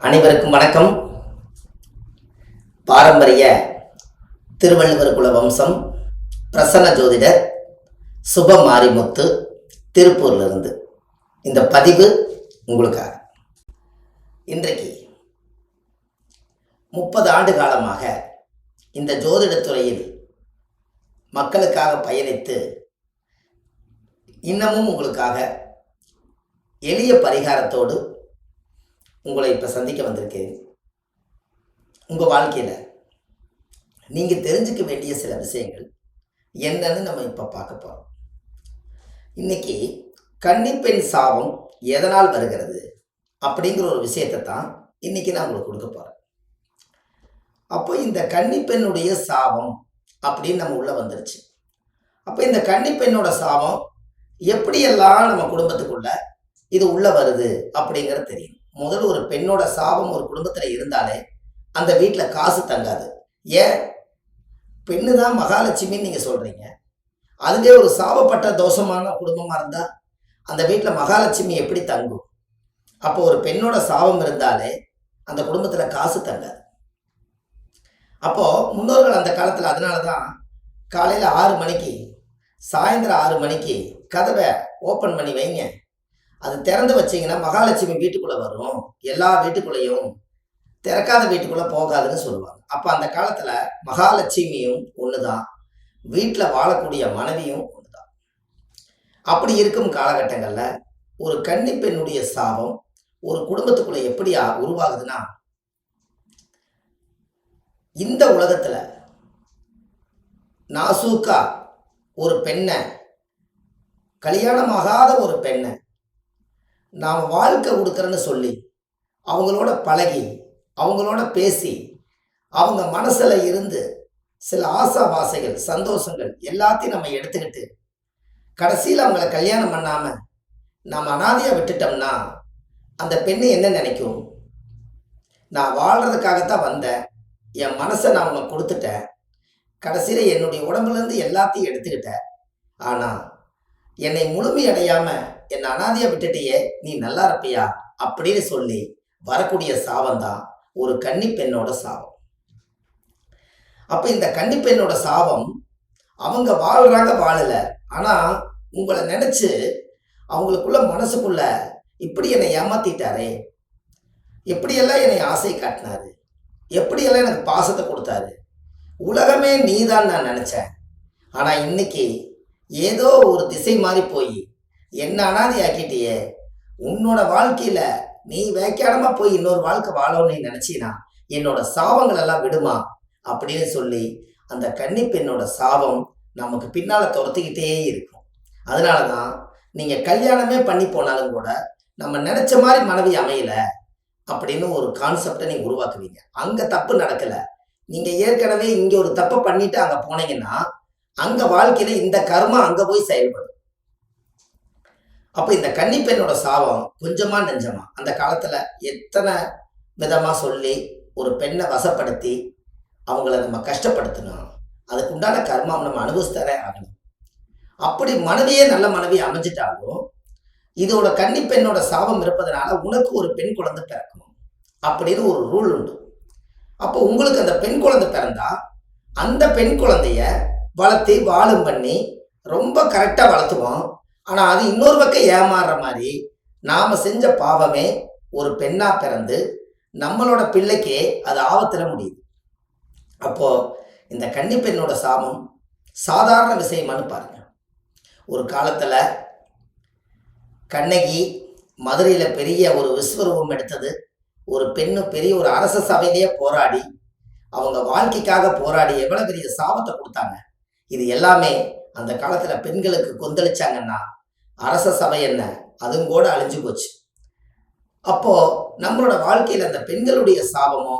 அனைவருக்கும் வணக்கம். பாரம்பரிய திருவள்ளுவர் குல வம்சம் பிரசன்ன ஜோதிடர் சுப மாரிமுத்து திருப்பூர்லிருந்து. இந்த பதிவு உங்களுக்காக. இன்றைக்கு முப்பது ஆண்டு காலமாக இந்த ஜோதிட துறையில் மக்களுக்காக பயணித்து இன்னமும் உங்களுக்காக எளிய பரிகாரத்தோடு உங்களை இப்போ சந்திக்க வந்திருக்கேன் உங்கள் வாழ்க்கையில் நீங்கள் தெரிஞ்சுக்க வேண்டிய சில விஷயங்கள் என்னன்னு நம்ம இப்போ பார்க்க போகிறோம் இன்னைக்கு கன்னிப்பெண் சாபம் எதனால் வருகிறது அப்படிங்கிற ஒரு விஷயத்தை தான் இன்னைக்கு நான் உங்களுக்கு கொடுக்க போகிறேன் அப்போ இந்த கன்னிப்பெண்ணுடைய சாபம் அப்படின்னு நம்ம உள்ளே வந்துருச்சு. அப்போ இந்த கன்னிப்பெண்ணோட சாபம் எப்படியெல்லாம் நம்ம குடும்பத்துக்குள்ள இது உள்ளே வருது அப்படிங்கிறது தெரியும். முதல்ல ஒரு பெண்ணோட சாபம் ஒரு குடும்பத்தில் இருந்தாலே அந்த வீட்டில் காசு தங்காது. ஏன்? பெண்ணு தான் மகாலட்சுமின்னு நீங்கள் சொல்கிறீங்க அதுவே ஒரு சாபப்பட்ட தோஷமான குடும்பமாக இருந்தால் அந்த வீட்டில் மகாலட்சுமி எப்படி தங்கும்? அப்போ ஒரு பெண்ணோட சாபம் இருந்தாலே அந்த குடும்பத்தில் காசு தங்காது. அப்போது முன்னோர்கள் அந்த காலத்தில் அதனால தான் காலையில் ஆறு மணிக்கு சாயந்தரம் ஆறு மணிக்கு கதவை ஓப்பன் பண்ணி வைங்க. அது திறந்து வச்சிங்கன்னா மகாலட்சுமி வீட்டுக்குள்ளே வரும். எல்லா வீட்டுக்குள்ளேயும் திறக்காத வீட்டுக்குள்ளே போகாதுன்னு சொல்லுவாங்க. அப்போ அந்த காலத்தில் மகாலட்சுமியும் ஒன்று தான் வீட்டில் வாழக்கூடிய மனைவியும் ஒன்று தான் அப்படி இருக்கும் காலகட்டங்களில் ஒரு கன்னி பெண்ணுடைய சாபம் ஒரு குடும்பத்துக்குள்ளே எப்படியா உருவாகுதுன்னா இந்த உலகத்தில் நாசூக்கா ஒரு பெண்ணை கல்யாணமாகாத ஒரு பெண்ணை நாம் வாழ்க்கை கொடுக்குறேன்னு சொல்லி அவங்களோட பழகி அவங்களோட பேசி அவங்க மனசில் இருந்து சில ஆசாபாசைகள் சந்தோஷங்கள் எல்லாத்தையும் நம்ம எடுத்துக்கிட்டு கடைசியில் அவங்கள கல்யாணம் பண்ணாமல் நம்ம அனாதையாக விட்டுட்டோம்னா அந்த பெண்ணு என்ன நினைக்கும்? நான் வாழ்கிறதுக்காகத்தான் வந்தேன். என் மனசை நான் உனக்கு கொடுத்துட்டேன். கடைசியில் என்னுடைய உடம்புலேருந்து எல்லாத்தையும் எடுத்துக்கிட்டேன். ஆனால் என்னை முழுமையடையாமல் என்னை அனாதையா விட்டுட்டியே நீ நல்லா இருப்பியா? அப்படின்னு சொல்லி வரக்கூடிய சாபம் தான் ஒரு கன்னி பெண்ணோட சாபம். அப்ப இந்த கன்னி பெண்ணோட சாபம் அவங்க வாழ்றாங்க வாழல. ஆனா உங்களை நினைச்சு அவங்களுக்குள்ள மனசுக்குள்ள இப்படி என்னை ஏமாத்திட்டாரே. எப்படியெல்லாம் என்னை ஆசை காட்டினாரு? எப்படியெல்லாம் எனக்கு பாசத்தை கொடுத்தாரு? உலகமே நீதான் நான் நினைச்சேன். ஆனா இன்னைக்கு ஏதோ ஒரு திசை மாறி போய் என்ன அனாதை ஆக்கிட்டியே? உன்னோட வாழ்க்கையில நீ வேக்காடமா போய் இன்னொரு வாழ்க்கை வாழணும்னு நீ நினைச்சினா? என்னோட சாபங்கள் எல்லாம் விடுமா? அப்படின்னு சொல்லி அந்த கன்னி பெண்ணோட சாபம் நமக்கு பின்னால துரத்துக்கிட்டே இருக்கும். அதனால தான் நீங்க கல்யாணமே பண்ணி போனாலும் கூட நம்ம நினைச்ச மாதிரி மனைவி அமையல அப்படின்னு ஒரு கான்செப்டை நீங்க உருவாக்குவீங்க. அங்க தப்பு நடக்கல. நீங்க ஏற்கனவே இங்க ஒரு தப்பை பண்ணிட்டு அங்க போனீங்கன்னா அங்க வாழ்க்கையில இந்த கர்மம் அங்க போய் செயல்படும். அப்போ இந்த கன்னிப்பெண்ணோட சாபம் கொஞ்சமா நெஞ்சமா. அந்த காலத்தில் எத்தனை விதமாக சொல்லி ஒரு பெண்ணை வசப்படுத்தி அவங்கள நம்ம கஷ்டப்படுத்தணும். அதுக்கு உண்டான நம்ம அனுபவிச்சுதானே ஆகணும் அப்படி மனைவியே நல்ல மனைவி அமைஞ்சிட்டாலும் இதோட கன்னி பெண்ணோட சாபம் இருப்பதனால உனக்கு ஒரு பெண் குழந்தை பிறக்கும். அப்படின்னு ஒரு ரூல் உண்டு. அப்போ உங்களுக்கு அந்த பெண் குழந்தை பிறந்தா அந்த பெண் குழந்தைய வளர்த்து வாழும் பண்ணி ரொம்ப கரெக்டாக வளர்த்துவோம். ஆனால் அது இன்னொரு பக்கம் ஏமாறுற மாதிரி நாம் செஞ்ச பாவமே ஒரு பெண்ணாக பிறந்து நம்மளோட பிள்ளைக்கே அது ஆபத்தில் முடியுது. அப்போது இந்த கன்னிப்பெண்ணோட சாபம் சாதாரண விஷயமானு பாருங்க. ஒரு காலத்தில் கண்ணகி மதுரையில் பெரிய ஒரு விஸ்வரூபம் எடுத்தது. ஒரு பெண்ணு பெரிய ஒரு அரச சபையிலேயே போராடி அவங்க வாழ்க்கைக்காக போராடி எவ்வளோ பெரிய சாபத்தை கொடுத்தாங்க. இது எல்லாமே அந்த காலத்தில் பெண்களுக்கு கொந்தளிச்சாங்கன்னா அரச சபை என்ன? அதுவும் கூட அழிஞ்சு போச்சு. அப்போ நம்மளோட வாழ்க்கையில் அந்த பெண்களுடைய சாபமோ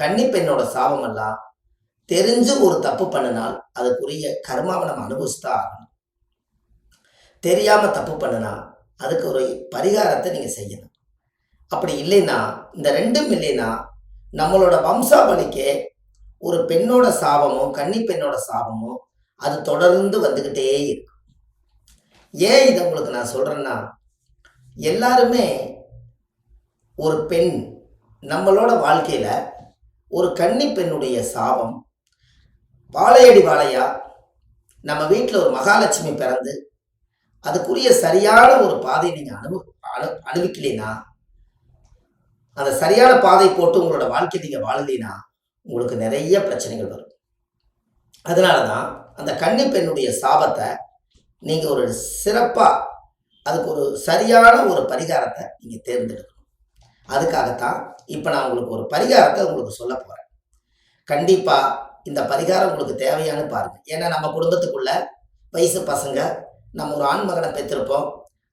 கன்னி பெண்ணோட சாபம் எல்லாம் தெரிஞ்சு ஒரு தப்பு பண்ணினால் அதுக்குரிய கர்மாவை நம்ம அனுபவிச்சுதான் ஆகணும். தெரியாம தப்பு பண்ணினா அதுக்கு ஒரு பரிகாரத்தை நீங்க செய்யணும். அப்படி இல்லைன்னா இந்த ரெண்டும் இல்லைன்னா நம்மளோட வம்சாவளிக்கே ஒரு பெண்ணோட சாபமோ கன்னி பெண்ணோட சாபமோ அது தொடர்ந்து வந்துக்கிட்டே இருக்கும். ஏன் இதை உங்களுக்கு நான் சொல்கிறேன்னா எல்லாருமே ஒரு பெண் நம்மளோட வாழ்க்கையில் ஒரு கன்னி பெண்ணுடைய சாபம் வாழையடி வாழையா நம்ம வீட்டில் ஒரு மகாலட்சுமி பிறந்து அதுக்குரிய சரியான ஒரு பாதை நீங்கள் அனு அனு அனுபவிக்கலைன்னா அந்த சரியான பாதை போட்டு உங்களோட வாழ்க்கை நீங்கள் வாழலைன்னா உங்களுக்கு நிறைய பிரச்சனைகள் வரும். அதனால தான் அந்த கன்னி பெண்ணுடைய சாபத்தை நீங்கள் ஒரு சிறப்பாக அதுக்கு ஒரு சரியான ஒரு பரிகாரத்தை நீங்கள் தேர்ந்தெடுக்கணும். அதுக்காகத்தான் இப்போ நான் உங்களுக்கு ஒரு பரிகாரத்தை உங்களுக்கு சொல்ல போகிறேன் கண்டிப்பாக இந்த பரிகாரம் உங்களுக்கு தேவையானு பாருங்கள் ஏன்னா நம்ம குடும்பத்துக்குள்ள வயசு பசங்க நம்ம ஒரு ஆண் மகனை பெற்றிருப்போம்.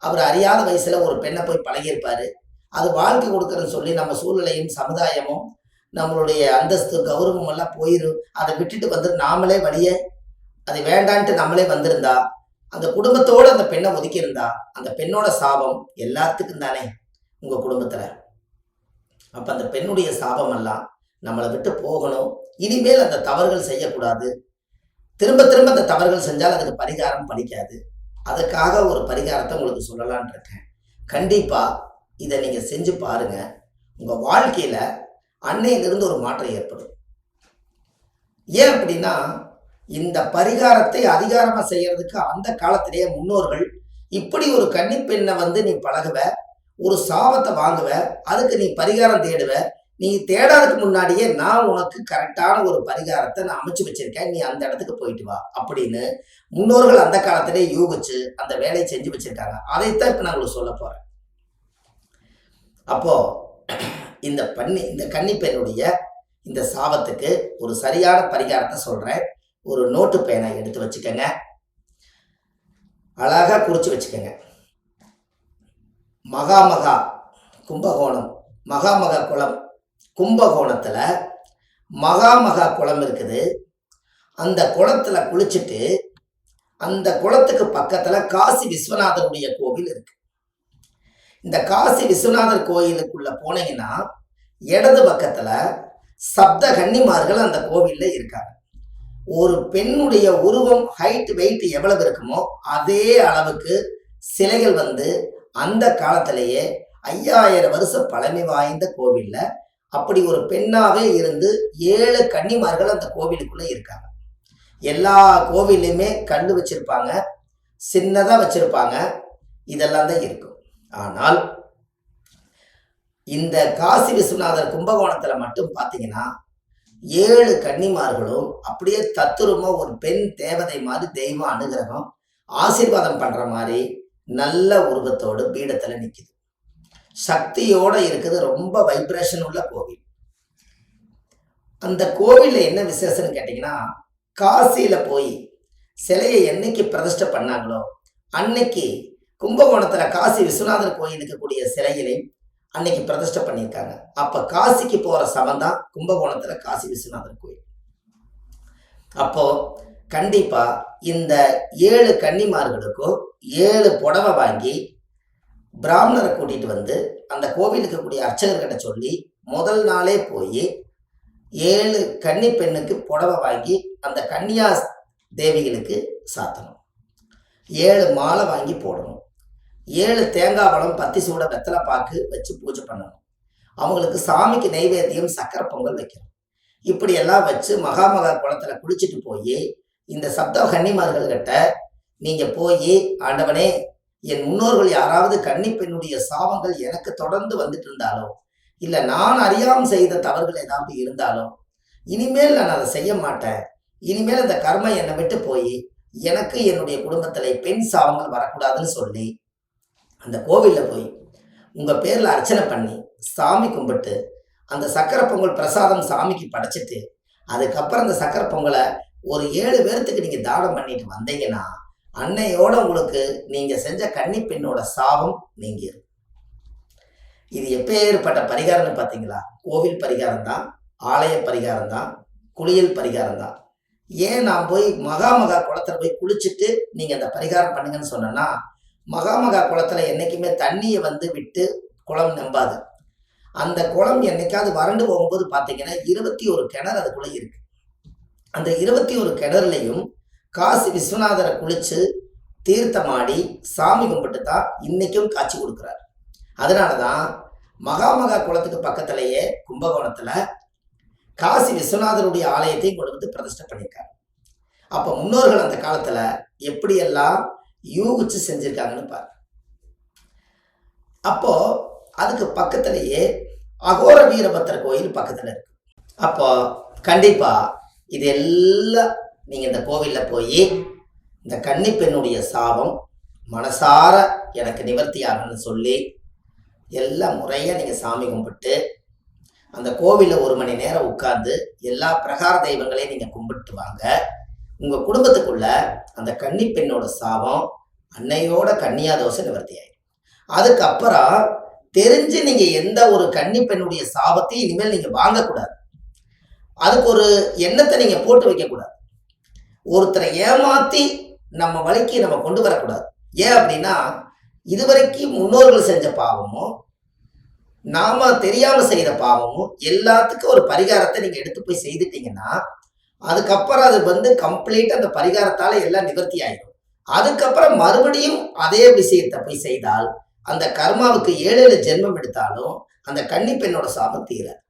அவர் அறியாத வயசில் ஒரு பெண்ணை போய் பழகியிருப்பார். அது வாழ்க்கை கொடுக்குறன்னு சொல்லி நம்ம சூழ்நிலையும் சமுதாயமும் நம்மளுடைய அந்தஸ்து கௌரவம் எல்லாம் போயிடும் அதை விட்டுட்டு வந்து நாமளே வழியே அது வேண்டான்ட்டு நம்மளே வந்திருந்தா அந்த குடும்பத்தோடு அந்த பெண்ணை ஒதுக்கியிருந்தா அந்த பெண்ணோட சாபம் எல்லாத்துக்கும் தானே உங்கள் குடும்பத்தில். அப்போ அந்த பெண்ணுடைய சாபம் எல்லாம் நம்மளை விட்டு போகணும். இனிமேல் அந்த தவறுகள் செய்யக்கூடாது. திரும்ப திரும்ப அந்த தவறுகள் செஞ்சால் அதுக்கு பரிகாரம் படிக்காது அதுக்காக ஒரு பரிகாரத்தை உங்களுக்கு சொல்லலான் இருக்கேன். கண்டிப்பாக இதை நீங்கள் செஞ்சு பாருங்கள் உங்கள் வாழ்க்கையில் அன்னையிலிருந்து ஒரு மாற்றம் ஏற்படும். ஏன் அப்படின்னா இந்த பரிகாரத்தை அதிகாரமா செய்யறதுக்கு அந்த காலத்திலேயே முன்னோர்கள் இப்படி ஒரு கன்னிப்பெண்ணை வந்து நீ பழகுவ ஒரு சாபத்தை வாங்குவ அதுக்கு நீ பரிகாரம் தேடுவ நீ தேடாததுக்கு முன்னாடியே நான் உனக்கு கரெக்டான ஒரு பரிகாரத்தை நான் அமைச்சு வச்சிருக்கேன் நீ அந்த இடத்துக்கு போயிட்டு வா அப்படின்னு முன்னோர்கள் அந்த காலத்திலே யூகிச்சு அந்த வேலையை செஞ்சு வச்சிருக்காங்க. அதைத்தான் இப்ப நான் உங்களுக்கு சொல்ல போறேன். அப்போ இந்த பண்ணி இந்த கன்னிப்பெண்ணுடைய இந்த சாபத்துக்கு ஒரு சரியான பரிகாரத்தை சொல்றேன். ஒரு நோட்டு பேனை எடுத்து வச்சுக்கோங்க. அழகாக குறித்து வச்சுக்கோங்க. மகாமகா கும்பகோணம் மகாமகா குளம் கும்பகோணத்தில் மகாமகா குளம் இருக்குது. அந்த குளத்தில் குளிச்சுட்டு அந்த குளத்துக்கு பக்கத்தில் காசி விஸ்வநாதருடைய கோவில் இருக்கு. இந்த காசி விஸ்வநாதர் கோயிலுக்குள்ள போனீங்கன்னா இடது பக்கத்தில் சப்த கன்னிமார்கள் அந்த கோவில்ல இருக்காங்க. ஒரு பெண்ணுடைய உருவம் ஹைட் வெயிட் எவ்வளவு இருக்குமோ அதே அளவுக்கு சிலைகள் வந்து அந்த காலத்திலேயே ஐயாயிரம் வருஷம் பழமை வாய்ந்த கோவில்ல அப்படி ஒரு பெண்ணாவே இருந்து ஏழு கன்னிமார்கள் அந்த கோவிலுக்குள்ள இருக்காங்க. எல்லா கோவில்லையுமே கல் வச்சிருப்பாங்க சின்னதா வச்சிருப்பாங்க. இதெல்லாம் தான் இருக்கும். ஆனால் இந்த காசி விஸ்வநாதர் கும்பகோணத்துல மட்டும் பார்த்தீங்கன்னா ஏழு கன்னிமார்களும் அப்படியே தத்துருமா ஒரு பெண் தேவதை மாதிரி தெய்வ அனுகிரகம் ஆசீர்வாதம் பண்ற மாதிரி நல்ல உருவத்தோடு பீடத்துல நிக்குது. சக்தியோட இருக்குது ரொம்ப வைப்ரேஷன் உள்ள கோவில். அந்த கோவில்ல என்ன விசேஷம்னு கேட்டிங்கன்னா காசியில போய் சிலையை என்னைக்கு பிரதிஷ்டை பண்ணாங்களோ அன்னைக்கு கும்பகோணத்துல காசி விஸ்வநாதர் கோயிலுக்கு கூடிய சிலைகளையும் அன்னைக்கு பிரதிஷ்டை பண்ணியிருக்காங்க. அப்ப காசிக்கு போற சமம் தான் கும்பகோணத்துல காசி விஸ்வநாதர் கோயில். அப்போ கண்டிப்பா இந்த ஏழு கன்னிமார்களுக்கும் ஏழு புடவை வாங்கி பிராமணரை கூட்டிட்டு வந்து அந்த கோவிலுக்கு கூடிய அர்ச்சகர்கிட்ட சொல்லி முதல் நாளே போய் ஏழு கன்னி பெண்ணுக்கு புடவை வாங்கி அந்த கன்னியா தேவிகளுக்கு சாத்தணும். ஏழு மாலை வாங்கி போடணும். ஏழு தேங்காய் பழம் பத்தி சூட வெத்தலை பாக்கு வச்சு பூஜை பண்ணணும். அவங்களுக்கு சாமிக்கு நைவேத்தியம் சக்கரை பொங்கல் வைக்கணும். இப்படி எல்லாம் வச்சு மகாமகா குளத்துல குளிச்சுட்டு போய் இந்த சப்த கன்னிமார்கள் கிட்ட நீங்க போய் ஆண்டவனே என் முன்னோர்கள் யாராவது கன்னி பெண்ணுடைய சாபங்கள் எனக்கு தொடர்ந்து வந்துட்டு இருந்தாலோ இல்ல நான் அறியாமல் செய்த தவறுகள் ஏதாவது இருந்தாலோ இனிமேல் நான் அதை செய்ய மாட்டேன். இனிமேல் அந்த கர்மம் என்னை விட்டு போய் எனக்கு என்னுடைய குடும்பத்தில் பெண் சாபங்கள் வரக்கூடாதுன்னு சொல்லி அந்த கோவிலில் போய் உங்கள் பேரில் அர்ச்சனை பண்ணி சாமி கும்பிட்டு அந்த சக்கரை பொங்கல் பிரசாதம் சாமிக்கு படைச்சிட்டு அதுக்கப்புறம் அந்த சக்கரை பொங்கலை ஒரு ஏழு பேர்த்துக்கு நீங்கள் தானம் பண்ணிட்டு வந்தீங்கன்னா அன்னையோட உங்களுக்கு நீங்கள் செஞ்ச கன்னி பெண்ணோட சாபம் நீங்கிரும். இது எப்பேற்பட்ட பரிகாரம்னு பார்த்தீங்களா கோவில் பரிகாரம் தான் ஆலய பரிகாரம் தான் குளியல் பரிகாரம் தான். ஏன் நான் போய் மகா மகா குளத்தில் போய் குளிச்சுட்டு நீங்கள் அந்த பரிகாரம் பண்ணுங்கன்னு சொன்னேன்னா மகாமகா குளத்தில் என்றைக்குமே தண்ணியை வந்து விட்டு குளம் நம்பாது. அந்த குளம் என்னைக்காவது வறண்டு போகும்போது பார்த்தீங்கன்னா இருபத்தி ஒரு கிணறு அதுக்குள்ளே இருக்கு. அந்த இருபத்தி ஒரு கிணறுலையும் காசி விஸ்வநாதரை குளிச்சு தீர்த்தமாடி சாமி கும்பிட்டு தான் இன்னைக்கும் காட்சி கொடுக்குறாரு. அதனால தான் மகாமகா குளத்துக்கு பக்கத்திலேயே கும்பகோணத்தில் காசி விஸ்வநாதருடைய ஆலயத்தையும் கொண்டு வந்து பிரதிஷ்டை பண்ணியிருக்காரு. அப்போ முன்னோர்கள் அந்த காலத்தில் எப்படியெல்லாம் யூகிச்சு செஞ்சிருக்காங்கன்னு பாரு அப்போ அதுக்கு பக்கத்திலேயே அகோர வீரபத்திர கோயில் பக்கத்துல இருக்கு. அப்போ கண்டிப்பா இது எல்லாம் நீங்க இந்த கோவில்ல போய் இந்த கன்னி பெண்ணுடைய சாபம் மனசார எனக்கு நிவர்த்தி ஆகணும்னு சொல்லி எல்லாம் முறையாக நீங்கள் சாமி கும்பிட்டு அந்த கோவிலில் ஒரு மணி நேரம் உட்கார்ந்து எல்லா பிரகார தெய்வங்களையும் நீங்கள் கும்பிட்டு வாங்க. உங்கள் குடும்பத்துக்குள்ள அந்த கன்னி பெண்ணோட சாபம் அன்னையோட கன்னியா தோசை நிவர்த்தி ஆயிடும். அதுக்கப்புறம் தெரிஞ்சு நீங்கள் எந்த ஒரு கன்னி பெண்ணுடைய சாபத்தையும் இனிமேல் நீங்கள் வாங்கக்கூடாது. அதுக்கு ஒரு எண்ணத்தை நீங்கள் போட்டு வைக்கக்கூடாது. ஒருத்தரை ஏமாத்தி நம்ம வழிக்கு நம்ம கொண்டு வரக்கூடாது. ஏன் அப்படின்னா இதுவரைக்கும் முன்னோர்கள் செஞ்ச பாவமும் நாம தெரியாம செய்த பாவமும் எல்லாத்துக்கும் ஒரு பரிகாரத்தை நீங்க எடுத்து போய் செய்துட்டீங்கன்னா அதுக்கப்புறம் அது வந்து கம்ப்ளீட் அந்த பரிகாரத்தால எல்லாம் நிவர்த்தி ஆயிடும். அதுக்கப்புறம் மறுபடியும் அதே விஷயத்தை போய் செய்தால் அந்த கர்மாவுக்கு ஏழு ஏழு ஜென்மம் எடுத்தாலும் அந்த கன்னி பெண்ணோட சாபம் தீராது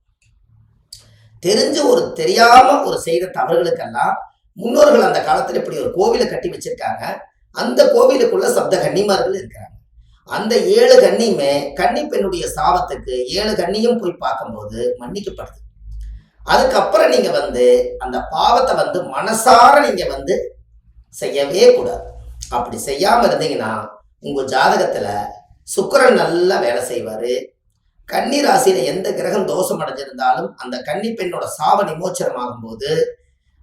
தெரிஞ்சு ஒரு தெரியாம ஒரு செய்த தவறுகளுக்கெல்லாம் முன்னோர்கள் அந்த காலத்துல இப்படி ஒரு கோவிலை கட்டி வச்சிருக்காங்க. அந்த கோவிலுக்குள்ள சப்த கன்னிமார்கள் இருக்கிறாங்க. அந்த ஏழு கன்னியுமே கன்னி பெண்ணுடைய சாபத்துக்கு ஏழு கன்னியும் போய் பார்க்கும்போது மன்னிக்கப்படுது. அதுக்கப்புறம் நீங்க வந்து அந்த பாவத்தை வந்து மனசார நீங்க வந்து செய்யவே கூடாது. அப்படி செய்யாமல் இருந்தீங்கன்னா உங்கள் ஜாதகத்தில் சுக்கிரன் நல்லா வேலை செய்வார். கன்னி ராசியில எந்த கிரகம் தோஷம் அடைஞ்சிருந்தாலும் அந்த கன்னி பெண்ணோட சாவ நிமோச்சனம் ஆகும்போது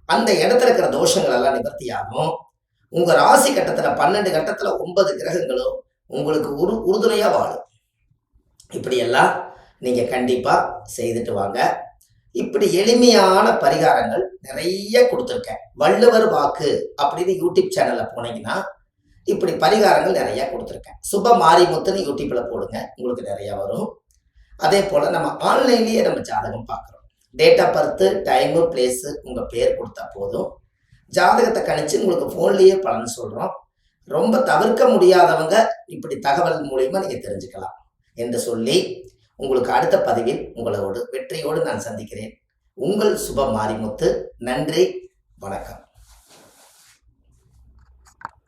அந்த இடத்துல இருக்கிற தோஷங்கள் எல்லாம் நிவர்த்தி ஆகும். உங்க ராசி கட்டத்துல பன்னெண்டு கட்டத்துல ஒன்பது கிரகங்களும் உங்களுக்கு உரு உறுதுணையா வாழும். இப்படியெல்லாம் நீங்க கண்டிப்பா செய்துட்டு வாங்க. இப்படி எளிமையான பரிகாரங்கள் நிறைய கொடுத்துருக்கேன். வள்ளுவர் வாக்கு அப்படின்னு யூடியூப் சேனல்ல போனீங்கன்னா இப்படி பரிகாரங்கள் நிறைய கொடுத்துருக்கேன். சுப மாரிமுத்துன்னு யூடியூப்ல போடுங்க உங்களுக்கு நிறைய வரும். அதே போல நம்ம ஆன்லைன்லயே நம்ம ஜாதகம் பார்க்குறோம். Date of birth time place உங்கள் பேர் கொடுத்தா போதும். ஜாதகத்தை கணிச்சு உங்களுக்கு ஃபோன்லேயே பலன் சொல்கிறோம் ரொம்ப தவிர்க்க முடியாதவங்க இப்படி தகவல் மூலயமா நீங்கள் தெரிஞ்சுக்கலாம் என்று சொல்லி உங்களுக்கு அடுத்த பதிவில் உங்களோடு வெற்றியோடு நான் சந்திக்கிறேன். உங்கள் சுப மாரிமுத்து நன்றி வணக்கம்.